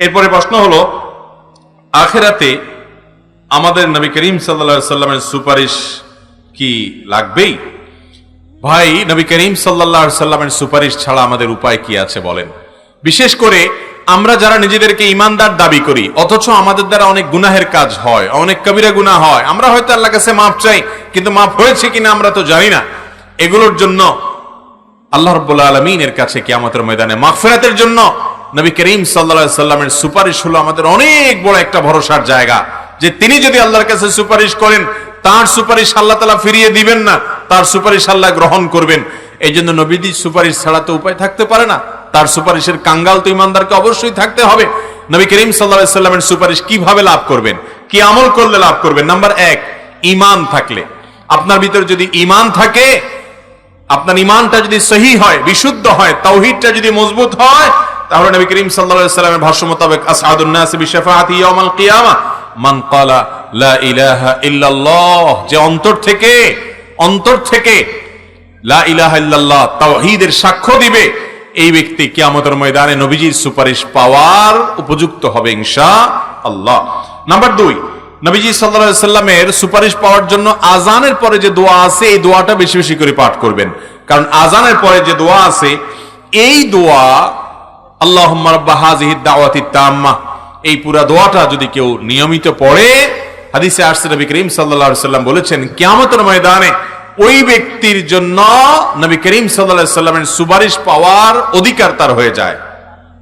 এরপরে প্রশ্ন হলো, আখেরাতে আমাদের নবী করিম সাল্লা সাল্লামের সুপারিশ কি লাগবেই? ভাই, নবী করিম সাল্লাহ সাল্লামের সুপারিশ ছাড়া আমাদের উপায় কি আছে বলেন? বিশেষ করে আমরা যারা নিজেদেরকে ইমানদার দাবি করি, অথচ আমাদের দ্বারা অনেক গুনাহের কাজ হয়, অনেক কবিরা গুনাহ হয়, আমরা হয়তো আল্লাহ কাছে মাফ চাই, কিন্তু মাফ হয়েছে কিনা আমরা তো জানি না। এগুলোর জন্য আল্লাহ রব্বুল্লা আলমিনের কাছে কিয়ামতের ময়দানে মাগফিরাতের জন্য নবী করিম সাল্লা সাল্লামের সুপারিশ হলো আমাদের অনেক বড় একটা ভরসার জায়গা। যে তিনি যদি আল্লাহর কাছে সুপারিশ করেন, তার সুপারিশ আল্লাহ তালা ফিরিয়ে দিবেন না, তার সুপারিশ আল্লাহ গ্রহণ করবেন। এই জন্য নবীদি সুপারিশ ছাড়া তো উপায় থাকতে পারে না। তার সুপারিশের কাঙ্গাল তো ইমানদারকে অবশ্যই থাকতে হবে। নবী করিম সাল্লা সাল্লামের সুপারিশ কীভাবে লাভ করবেন? কি আমল করলে লাভ করবেন? নাম্বার এক ইমান থাকলে। আপনার ভিতরে যদি ইমান থাকে, আপনার ইমানটা যদি সহি হয়, বিশুদ্ধ হয়, তাওহিদটা যদি মজবুত হয় তাহলে নবী করিম আলাইহি সাল্লামের ভাষ্য মোতাবেক মান লা ইলাহা ইল্লাল্লাহ যে অন্তর থেকে অন্তর থেকে লা ইলাহা ইল্লাল্লাহ সাক্ষ্য দিবে, এই ব্যক্তি কিয়ামতের ময়দানে নবীজির সুপারিশ পাওয়ার উপযুক্ত হবে ইনশাআল্লাহ। নাম্বার দুই, নবীজি সাল্লামের সুপারিশ পাওয়ার জন্য আজানের পরে যে দোয়া আছে, এই দোয়াটা বেশি বেশি করে পাঠ করবেন। কারণ আজানের পরে যে দোয়া আছে, এই দোয়া আল্লাহ তাম্মা। এই পুরা দোয়াটা যদি কেউ নিয়মিত পড়ে, হাদিসে নবী করিম বলেছেন ময়দানে ওই ব্যক্তির জন্য নবী করিম সুপারিশ পাওয়ার অধিকার তার হয়ে যায়।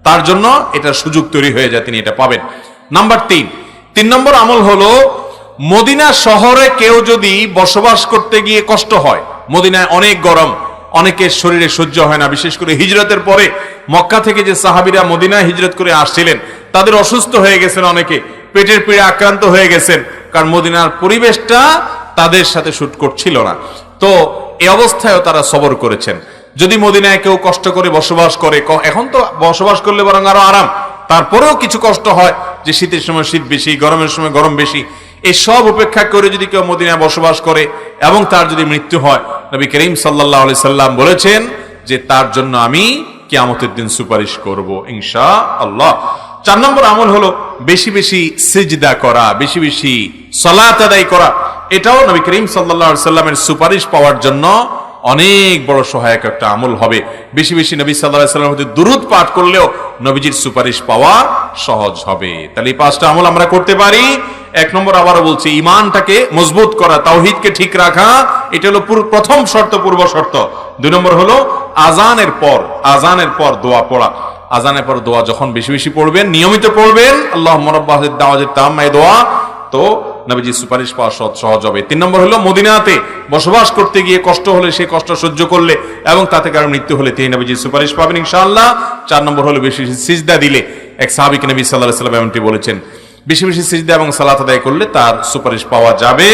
তার জন্য এটা সুযোগ তৈরি হয়ে যায়, তিনি এটা পাবেন। নাম্বার তিন। তিন নম্বর আমল হলো, মদিনা শহরে কেউ যদি বসবাস করতে গিয়ে কষ্ট হয়, মদিনায় অনেক গরম অনেকের শরীরে সহ্য হয় না। বিশেষ করে হিজরতের পরে মক্কা থেকে যে সাহাবিরা মদিনায় হিজরত করে আসছিলেন, তাদের অসুস্থ হয়ে গেছেন অনেকে, পেটের পীড়ে আক্রান্ত হয়ে গেছেন, কারণ মদিনার পরিবেশটা তাদের সাথে শুট করছিল না। তো এই অবস্থায়ও তারা সবর করেছেন। যদি মদিনায় কেউ কষ্ট করে বসবাস করে এখন তো বসবাস করলে বরং আরও আরাম। তারপরেও কিছু কষ্ট হয় যে শীতের সময় শীত বেশি, গরমের সময় গরম বেশি। এই সব উপেক্ষা করে যদি কেউ মদিনায় বসবাস করে এবং তার যদি মৃত্যু হয়, নবী করিম সাল্লাহ আলি সাল্লাম বলেছেন যে তার জন্য আমি কিয়ামতের দিন সুপারিশ করব ইনশা আল্লাহ চার নম্বর আমল হলো বেশি বেশি সিজদা করা, বেশি বেশি সলাত আদায় করা। এটাও নবী করিম সাল্লাহ সাল্লামের সুপারিশ পাওয়ার জন্য অনেক বড় সহায়ক একটা আমল হবে। বেশি বেশি নবী সাল্লাহ সাল্লাম হতে দুরুদ পাঠ করলেও নবীজির সুপারিশ পাওয়া সহজ হবে। তাহলে এই পাঁচটা আমল আমরা করতে পারি। এক নম্বর আবারও বলছি, ইমানটাকে মজবুত করা, তাওহিদকে ঠিক রাখা, এটা হলো প্রথম শর্ত, পূর্ব শর্ত। দুই নম্বর হলো আজানের পর আজানের পর দোয়া পড়া। আজানের পর দোয়া যখন বেশি বেশি পড়বেন, নিয়মিত পড়বেন, আল্লাহ মরব্বাহের দাওয়াজের তাম এই দোয়া, তো নবীজি সুপারিশ পাওয়া সহজ সহজ হবে। তিন নম্বর হলো মদিনাতে বসবাস করতে গিয়ে কষ্ট হলে, সে কষ্ট সহ্য করলে, এবং তাতে কারও মৃত্যু হলে, তিনি নবীজি সুপারিশ পাবেন ইনশাআল্লাহ। চার নম্বর হলো বেশি বেশি সিজদা দিলে। এক সাহাবিক নবী সাল্লাহ সাল্লাম এমনটি বলেছেন বেশি বেশি সিজদা এবং সালাত আদায় করলে তার সুপারিশ পাওয়া যাবে।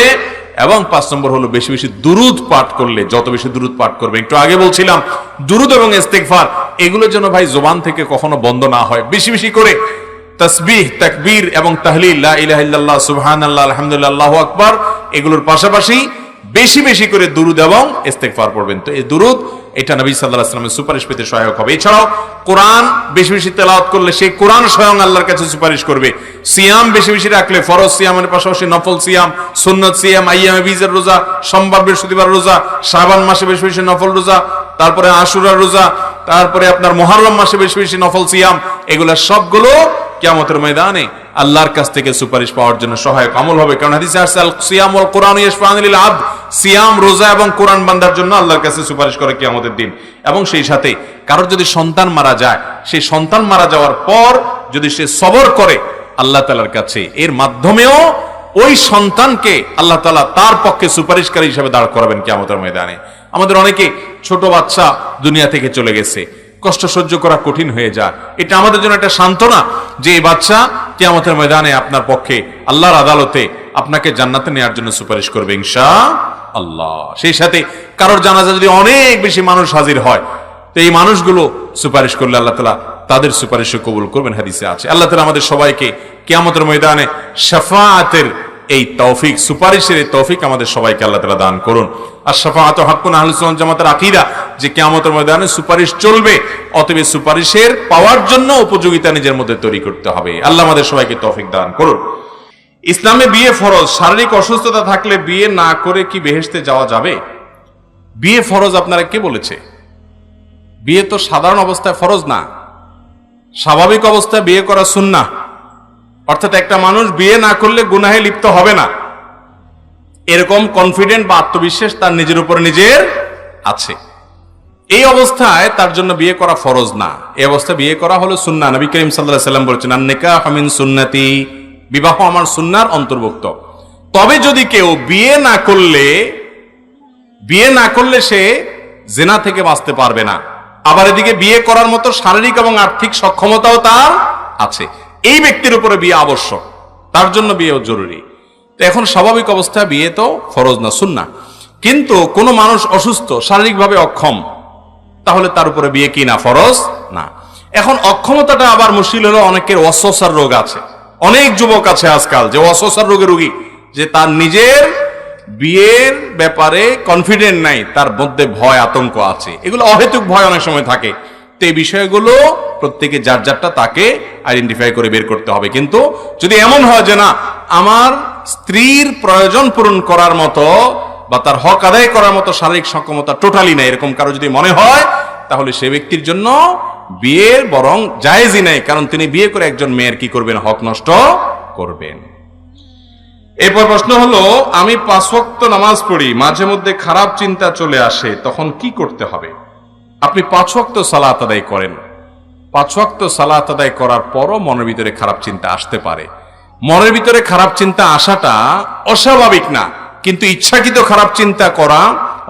এবং পাঁচ নম্বর হলো বেশি বেশি দুরুদ পাঠ করলে, যত বেশি দুরুদ পাঠ করবে। একটু আগে বলছিলাম, দুরুদ এবং ইস্তেগফার এগুলো যেন ভাই জবান থেকে কখনো বন্ধ না হয়। বেশি বেশি করে তসবিহ, তাকবীর এবং তাহলিল, লা ইলাহা ইল্লাল্লাহ, সুবহানাল্লাহ, আলহামদুলিল্লাহ, আল্লাহু আকবার, এগুলোর পাশাপাশি বেশি বেশি করে দুরুদ এবং ইস্তেগফার পড়বেন। তো এই দুরুদ এটা নবী সাল্লাল্লাহু আলাইহি ওয়াসাল্লামের সুপারিশ পেতে সহায়ক হবে। এছাড়াও কোরআন বেশি বেশি তেলাওয়াত করলে সেই কোরআন স্বয়ং আল্লাহর কাছে সুপারিশ করবে। সিয়াম বেশি বেশি রাখলে ফরজ সিয়ামের পাশাপাশি নফল সিয়াম, সুন্নত সিয়াম, আইয়ামে বীজের রোজা, সোমবার বৃহস্পতিবার রোজা, শাবান মাসে বেশি বেশি নফল রোজা, তারপরে আশুরার রোজা, তারপরে আপনার মহরম মাসে বেশি বেশি নফল সিয়াম, এগুলা সবগুলো কিয়ামতের ময়দানে আল্লাহর কাছ থেকে সুপারিশ পাওয়ার জন্য সহায়ক আমল হবে। কারণ সিয়াম রোজা এবং কোরআন বান্দার জন্য আল্লাহর কাছে সুপারিশ করে কিয়ামতের দিন। এবং সেই সাথে কারোর যদি সন্তান মারা যায়, সেই সন্তান মারা যাওয়ার পর যদি সে সবর করে, আল্লাহ তাআলার কাছে এর মাধ্যমেও ওই সন্তানকে আল্লাহ তালা তার পক্ষে সুপারিশকারী হিসেবে দাঁড় করাবেন কিয়ামতের ময়দানে। আমাদের অনেকে ছোট বাচ্চা দুনিয়া থেকে চলে গেছে। কষ্ট সহ্য করা কঠিন হয়ে যায়। এটা আমাদের জন্য একটা সান্ত্বনা যে এই বাচ্চা কিয়ামতের ময়দানে আপনার পক্ষে আল্লাহর আদালতে আপনাকে জান্নাতে নেওয়ার জন্য সুপারিশ করবে ইনশা আল্লাহ সেই সাথে কারোর জানাজা যদি অনেক বেশি মানুষ হাজির হয়, তো এই মানুষগুলো সুপারিশ করলে আল্লাহ তালা তাদের সুপারিশ কবুল করবেন, হাদিসে আছে। আল্লাহ তালা আমাদের সবাইকে কেয়ামতের ময়দানে শাফাআতের এই তৌফিক, সুপারিশের এই তৌফিক আমাদের সবাইকে আল্লাহ তালা দান করুন। আর সাফাহাত হাক্কুন আহলুসলাম জামাতের আকিদা, যে কেয়ামতের ময়দানে সুপারিশ চলবে, অতএব সুপারিশের পাওয়ার জন্য উপযোগিতা নিজের মধ্যে তৈরি করতে হবে। আল্লাহ আমাদের সবাইকে তৌফিক দান করুন। ইসলামে বিয়ে ফরজ, শারীরিক অসুস্থতা থাকলে বিয়ে না করে কি বেহেশতে যাওয়া যাবে? বিয়ে ফরজ আপনারা কে বলেছে? বিয়ে তো সাধারণ অবস্থায় ফরজ না। স্বাভাবিক অবস্থায় বিয়ে করা সুন্না অর্থাৎ একটা মানুষ বিয়ে না করলে গুনাহে লিপ্ত হবে না। এরকম কনফিডেন্ট বা আত্মবিশ্বাস তার নিজের উপর নিজের আছে। এই অবস্থায় তার জন্য বিয়ে করা ফরজ না। এই অবস্থায় বিয়ে করা হলো সুন্না নবী করিম সাল্লাহ সাল্লাম বলছেন আন্নিকা হামিন সুন্নাতি বিবাহ আমার সুন্নার অন্তর্ভুক্ত। তবে যদি কেউ বিয়ে না করলে, বিয়ে না করলে সে জেনা থেকে বাঁচতে পারবে না। আবার এদিকে বিয়ে করার মতো শারীরিক এবং আর্থিক সক্ষমতাও তার আছে। এই ব্যক্তির উপরে বিয়ে আবশ্যক। তার জন্য বিয়েও জরুরি। তো এখন স্বাভাবিক অবস্থায় বিয়ে তো ফরজ না সুন্না কিন্তু কোনো মানুষ অসুস্থ, শারীরিকভাবে অক্ষম, তাহলে তার উপরে বিয়ে কি না, ফরজ? না। এখন অক্ষমতাটা আবার মুশকিল হলো, অনেকের অস্বসার রোগ আছে। অনেক যুবক আছে আজকাল যে অস্বসার রোগে রোগী, যে তার নিজের বিয়ের ব্যাপারে কনফিডেন্ট নাই, তার মধ্যে ভয়, আতঙ্ক আছে। এগুলো অহেতুক ভয় অনেক সময় থাকে। তো এই বিষয়গুলো প্রত্যেকে যার যারটা তাকে আইডেন্টিফাই করে বের করতে হবে। কিন্তু যদি এমন হয় যে না, আমার স্ত্রীর প্রয়োজন পূরণ করার মতো বা তার হক আদায় করার মতো শারীরিক সক্ষমতা টোটালি নাই, এরকম কারও যদি মনে হয়, তাহলে সে ব্যক্তির জন্য বিয়ের বরং জায়েজই নাই, কারণ তিনি বিয়ে করে একজন মেয়ের কি করবেন? হক নষ্ট করবেন। এরপর প্রশ্ন হলো, আমি পাঁচ নামাজ পড়ি, মাঝে মধ্যে খারাপ চিন্তা চলে আসে, তখন কি করতে হবে? আপনি পাঁচ ওয়াক্ত সালাত আদায় করেন। পাঁচ ওয়াক্ত সালাত আদায় করার পরও মনের ভিতরে খারাপ চিন্তা আসতে পারে। মনের ভিতরে খারাপ চিন্তা আসাটা অস্বাভাবিক না, কিন্তু ইচ্ছাকৃত খারাপ চিন্তা করা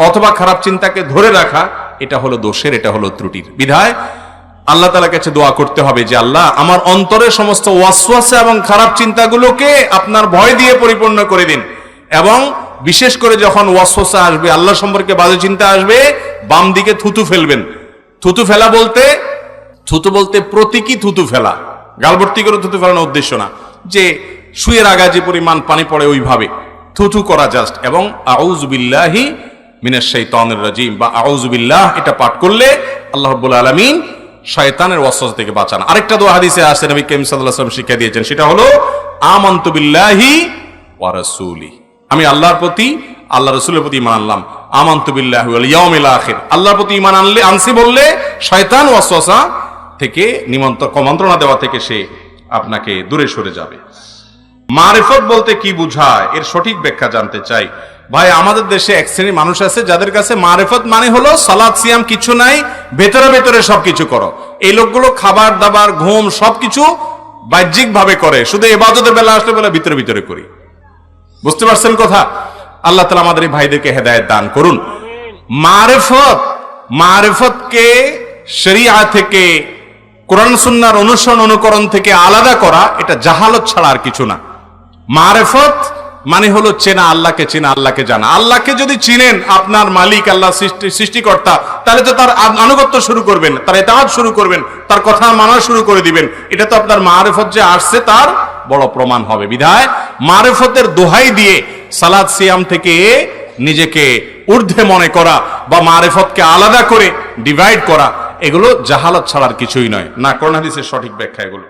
অথবা খারাপ চিন্তাকে ধরে রাখা, এটা হলো দোষের, এটা হলো ত্রুটির বিধায় আল্লাহ তালা কাছে দোয়া করতে হবে যে, আল্লাহ, আমার অন্তরের সমস্ত ওয়াসওয়াসা এবং খারাপ চিন্তাগুলোকে আপনার ভয় দিয়ে পরিপূর্ণ করে দিন এবং বিশেষ করে যখন ওয়াসওয়াসা আসবে, আল্লাহ সম্পর্কে বাজে চিন্তা আসবে, বাম দিকে থুতু ফেলবেন। থুতু ফেলা বলতে, থুতু বলতে প্রতীকী থুতু ফেলা। গালভর্তি করে থুতু ফেলানোর উদ্দেশ্য না। যে শুয়ের আগা যে পরিমাণ পানি পড়ে ওইভাবে। থুতু করা জাস্ট এবং আউজবিল্লাহি মিনাশ শাইতানির রাজিম বা আউজবিল্লাহ এটা পাঠ করলে আল্লাহ আলামিন শয়তানের ওয়াসওয়াসা থেকে বাঁচান। আরেকটা দোয়া হাদিসে আছে, নবী করিম ওয়াসাল্লাম শিক্ষা দিয়েছেন। সেটা হলো, আমানতু বিল্লাহি আমি আল্লাহর প্রতি, আল্লাহ রসুলের প্রতি ইমান আনলাম। আমানতু বিল্লাহি ওয়াল আল্লাহর প্রতি ইমান আনলে, আনছি বললে শয়তান ওয়াসওয়াসা থেকে নিমন্ত্রণ মন্ত্রণা দেওয়া থেকে সে আপনাকে দূরে সরে যাবে। মারেফত বলতে কি বুঝায়? এর সঠিক ব্যাখ্যা জানতে চাই। ভাই, আমাদের দেশে এক শ্রেণির মানুষ আছে, যাদের কাছে মারেফত মানে হলো সালাদ, সিয়াম কিছু নাই, ভেতরে ভেতরে সবকিছু করো। এই লোকগুলো খাবার, দাবার, ঘুম সবকিছু বাহ্যিক ভাবে করে। শুধু এবাদতের বেলা আসলে বলে ভিতরে ভিতরে করি। বুঝতে পারছেন কথা? আল্লাহ তালা আমাদের এই ভাইদেরকে হেদায়ত দান করুন। মারেফত মারেফতকে শরিয়া থেকে, কোরআন সুন্নার অনুসরণ অনুকরণ থেকে আলাদা করা, এটা জাহালত ছাড়া আর কিছু না। মারেফত মানে হলো চেনা আল্লাহকে চেনা আল্লাহকে জানা। আল্লাহকে যদি চিনেন, আপনার মালিক, আল্লাহ সৃষ্টি, সৃষ্টিকর্তা, তাহলে তো তার আনুগত্য শুরু করবেন, তার এতাহাত শুরু করবেন, তার কথা মানা শুরু করে দিবেন। এটা তো আপনার মারেফত যে আসছে, তার বড় প্রমাণ হবে। বিধায় মারেফতের দোহাই দিয়ে সালাদ সিয়াম থেকে নিজেকে ঊর্ধ্বে মনে করা বা মারেফতকে আলাদা করে ডিভাইড করা, এগুলো জাহালত ছাড়ার কিছুই নয়। না করোনা হাদিসের সঠিক ব্যাখ্যা এগুলো।